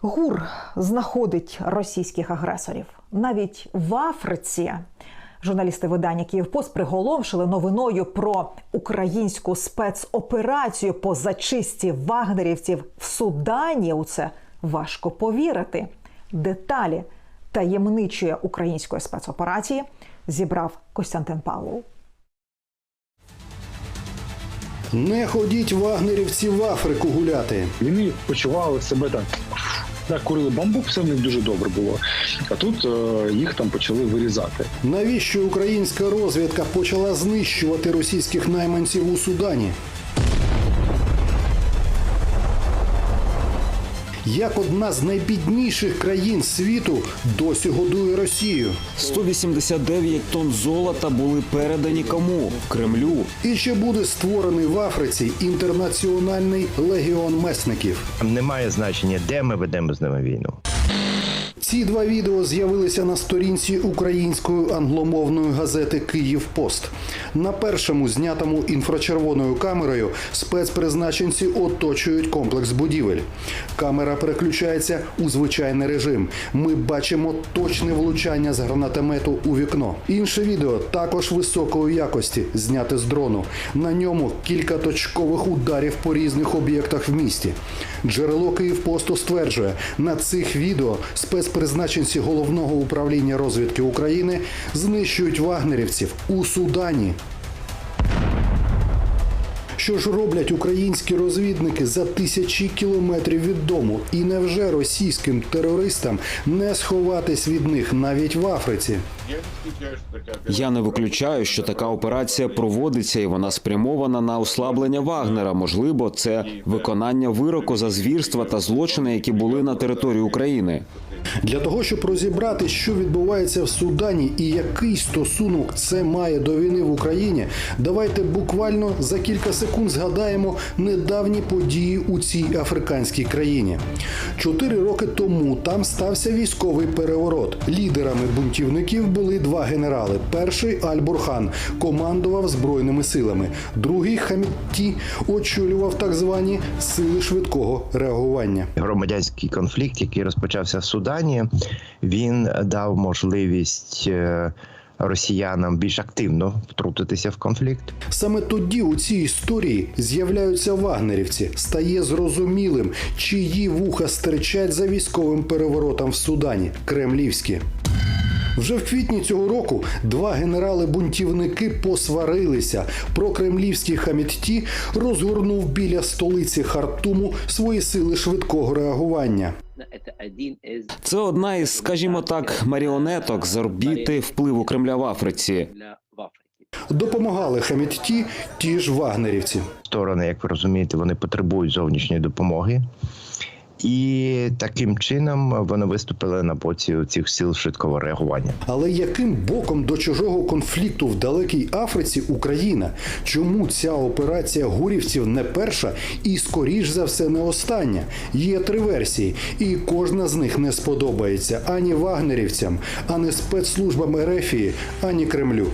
ГУР знаходить російських агресорів навіть в Африці. Журналісти видання Київпост приголомшили новиною про українську спецоперацію по зачисті вагнерівців в Судані. У це важко повірити. Деталі таємничої української спецоперації зібрав Костянтин Павлов. Не ходіть вагнерівці в Африку гуляти. Вони почували себе так. Так, курили бамбук, все в них дуже добре було. А тут е, їх там почали вирізати. Навіщо українська розвідка почала знищувати російських найманців у Судані? Як одна з найбідніших країн світу досі годує Росію? 189 тонн золота були передані кому? Кремлю. І чи буде створений в Африці інтернаціональний легіон месників? Немає значення, де ми ведемо з ними війну. Ці два відео з'явилися на сторінці української англомовної газети Київ Пост. На першому, знятому інфрачервоною камерою, спецпризначенці оточують комплекс будівель. Камера переключається у звичайний режим. Ми бачимо точне влучання з гранатомету у вікно. Інше відео також високої якості, зняте з дрону. На ньому кілька точкових ударів по різних об'єктах в місті. Джерело Київпосту стверджує, на цих відео спецпризначенці головного управління розвідки України знищують вагнерівців у Судані. Що ж роблять українські розвідники за тисячі кілометрів від дому? І невже російським терористам не сховатись від них навіть в Африці? Я не виключаю, що така операція проводиться і вона спрямована на ослаблення Вагнера. Можливо, це виконання вироку за звірства та злочини, які були на території України. Для того, щоб розібрати, що відбувається в Судані і який стосунок це має до війни в Україні, давайте буквально за кілька секунд згадаємо недавні події у цій африканській країні. Чотири роки тому там стався військовий переворот. Лідерами бунтівників були два генерали. Перший Аль-Бурхан командував збройними силами, другий Хамітті очолював так звані сили швидкого реагування. Громадянський конфлікт, який розпочався в Судані, він дав можливість е, росіянам більш активно втрутитися в конфлікт. Саме тоді у цій історії з'являються вагнерівці. Стає зрозумілим, чиї вуха стирчать за військовим переворотом в Судані кремлівські. Вже в квітні цього року два генерали-бунтівники посварилися. Прокремлівський Хамітті розгорнув біля столиці Хартуму свої сили швидкого реагування. Це одна із, скажімо так, маріонеток з орбіти впливу Кремля в Африці. Допомагали Хамітті ті ж вагнерівці. Сторони, як ви розумієте, вони потребують зовнішньої допомоги. І таким чином вони виступили на боці цих сил швидкого реагування. Але яким боком до чужого конфлікту в далекій Африці Україна? Чому ця операція гурівців не перша і, скоріш за все, не остання? Є три версії, і кожна з них не сподобається ані вагнерівцям, ані спецслужбам Ерефії, ані Кремлю.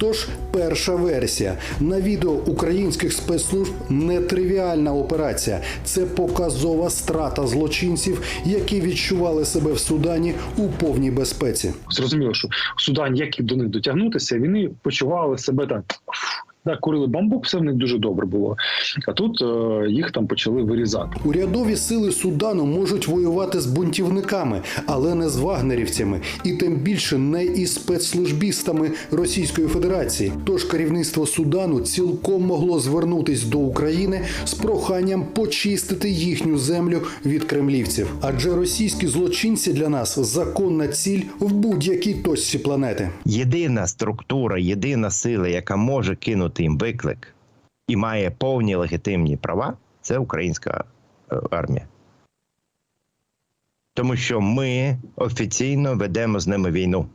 Тож перша версія на відео українських спецслужб нетривіальна операція. Це показова страта злочинців, які відчували себе в Судані у повній безпеці. Зрозуміло, що в Судані, як до них дотягнутися, вони почували себе так. Так, курили бамбук, все в них дуже добре було. А тут е, їх там почали вирізати. Урядові сили Судану можуть воювати з бунтівниками, але не з вагнерівцями, і тим більше не із спецслужбістами Російської Федерації. Тож керівництво Судану цілком могло звернутись до України з проханням почистити їхню землю від кремлівців. Адже російські злочинці для нас законна ціль в будь-якій точці планети. Єдина структура, єдина сила, яка може кинути їм виклик і має повні легітимні права, це українська е, армія. Тому що ми офіційно ведемо з ними війну.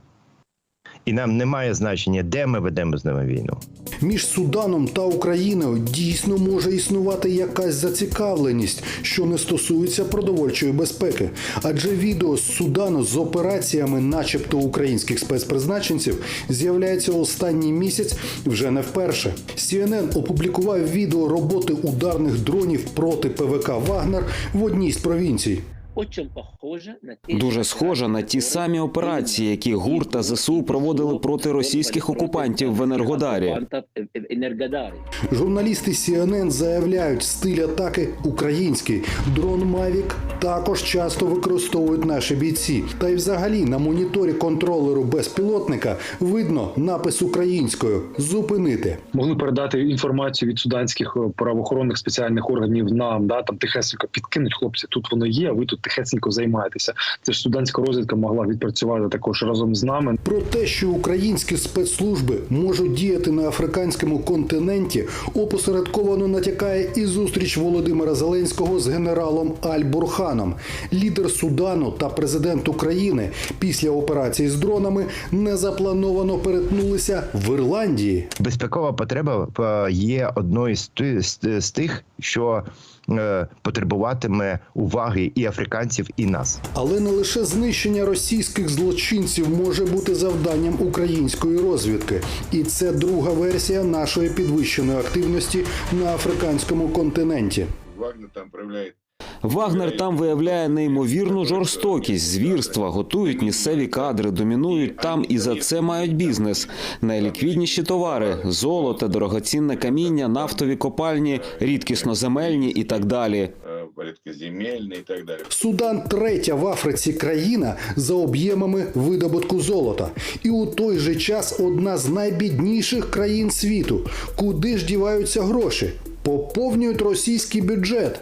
І нам немає значення, де ми ведемо з ними війну. Між Суданом та Україною дійсно може існувати якась зацікавленість, що не стосується продовольчої безпеки. Адже відео з Судану з операціями, начебто українських спецпризначенців, з'являється останній місяць вже не вперше. CNN опублікував відео роботи ударних дронів проти ПВК Вагнер в одній з провінцій. Очень похоже на Дуже схожа на ті самі операції, які ГУР та ЗСУ проводили проти російських окупантів в Енергодарі. Журналісти CNN заявляють, стиль атаки український. Дрон Mavic також часто використовують наші бійці. Та й взагалі на моніторі контролеру безпілотника видно напис українською зупинити. Могли передати інформацію від суданських е, правоохоронних спеціальних органів нам, да там тихесенько підкинуть хлопці. Тут воно є. а Ви тут тихесенько займаєтеся. Це ж студентська розвідка могла відпрацювати також разом з нами. Про те, що українські спецслужби можуть діяти на африканському континенті, опосередковано натякає і зустріч Володимира Зеленського з генералом Аль-Бурханом. Лідер Судану та президент України після операції з дронами незаплановано перетнулися в Ірландії. Безпекова потреба е, є одною з ти- з- з тих, що потребуватиме уваги і африканців, і нас. Але не лише знищення російських злочинців може бути завданням української розвідки, і це друга версія нашої підвищеної активності на африканському континенті. Вагнер там проявляет Вагнер там виявляє неймовірну жорстокість, звірства, готують місцеві кадри, домінують там і за це мають бізнес. Найліквідніші товари: золото, дорогоцінне каміння, нафтові копальні, рідкісноземельні і так далі. э, так далее. Судан третя в Африці країна за об'ємами видобутку золота, і у той же час одна з найбідніших країн світу. Куди ж діваються гроші? Поповнюють російський бюджет.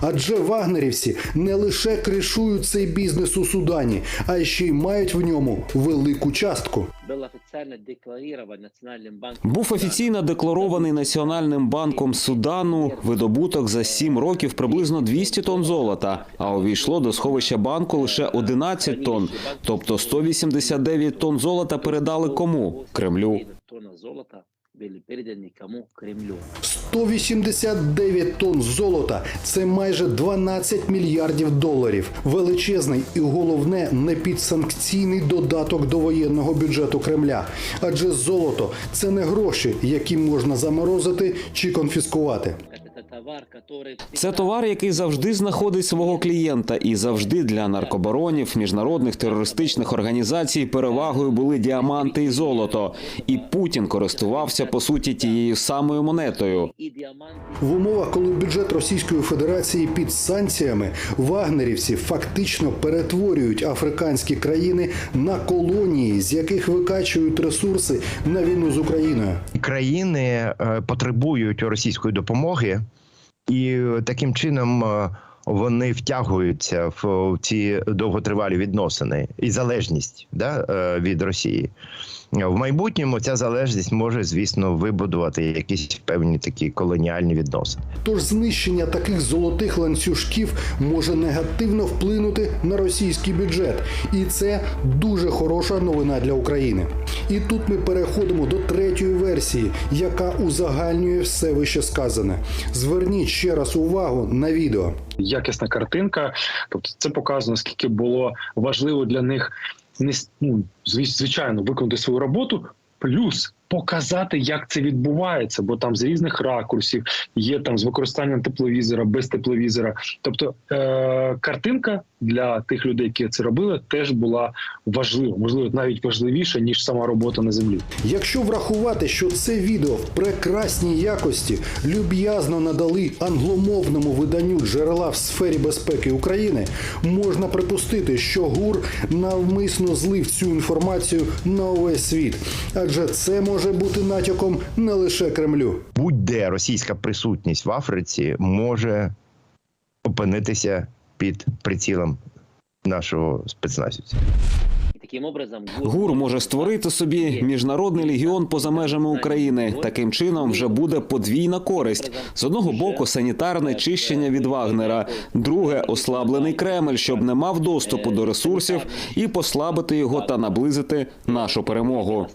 Адже вагнерівці не лише кришують цей бізнес у Судані, а ще й мають в ньому велику частку. Був офіційно декларований Національним банком. Був офіційно декларований Національним банком Судану видобуток за 7 років приблизно 200 тонн золота, а увійшло до сховища банку лише 11 тонн, тобто 189 тонн золота передали кому? Кремлю. Були передані кому? Кремлю. 189 тонн золота це майже 12 мільярдів доларів. Величезний і головне не підсанкційний додаток до воєнного бюджету Кремля. Адже золото це не гроші, які можна заморозити чи конфіскувати. Це товар, який... Завжди знаходить свого клієнта, і завжди для наркобаронів, міжнародних терористичних організацій перевагою були діаманти і золото. І Путін користувався по суті тією самою монетою. В умовах, коли бюджет Російської Федерації під санкціями, вагнерівці фактично перетворюють африканські країни на колонії, з яких викачують ресурси на війну з Україною. країни е, потребують російської допомоги, і таким чином е, вони втягуються в ці довготривалі відносини і залежність да, е, від Росії. В майбутньому ця залежність може, звісно, вибудувати якісь певні такі колоніальні відносини. Тож знищення таких золотих ланцюжків може негативно вплинути на російський бюджет, і це дуже хороша новина для України. І тут ми переходимо до третьої версії, яка узагальнює все вище сказане. Зверніть ще раз увагу на відео. Якісна картинка. Тобто, це показано, скільки було важливо для них не ну, звичайно виконати свою роботу, плюс показати, як це відбувається, бо там з різних ракурсів є там з використанням тепловізора, без тепловізора. Тобто е- картинка для тих людей, які це робили, теж була важлива, можливо, навіть важливіша ніж сама робота на землі. Якщо врахувати, що це відео в прекрасній якості люб'язно надали англомовному виданню джерела в сфері безпеки України, можна припустити, що ГУР навмисно злив цю інформацію на увесь світ, адже це може бути натяком не лише Кремлю. Будь-де російська присутність в Африці може опинитися під прицілом нашого спецназівця. Таким образом, ГУР може створити собі міжнародний легіон поза межами України. Таким чином вже буде подвійна користь: з одного боку санітарне чищення від Вагнера, друге ослаблений Кремль, щоб не мав доступу до ресурсів, і послабити його та наблизити нашу перемогу.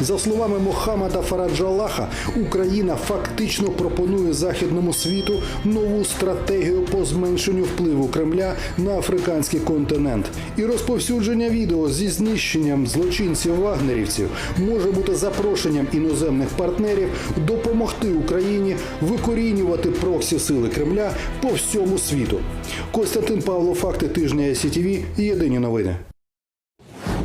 За словами Мохаммада Фараджалаха, Україна фактично пропонує західному світу нову стратегію по зменшенню впливу Кремля на африканський континент. І розповсюдження відео зі знищенням злочинців вагнерівців може бути запрошенням іноземних партнерів допомогти Україні викорінювати проксі сили Кремля по всьому світу. Костянтин Павло, факти тижня СІТВ, єдині новини.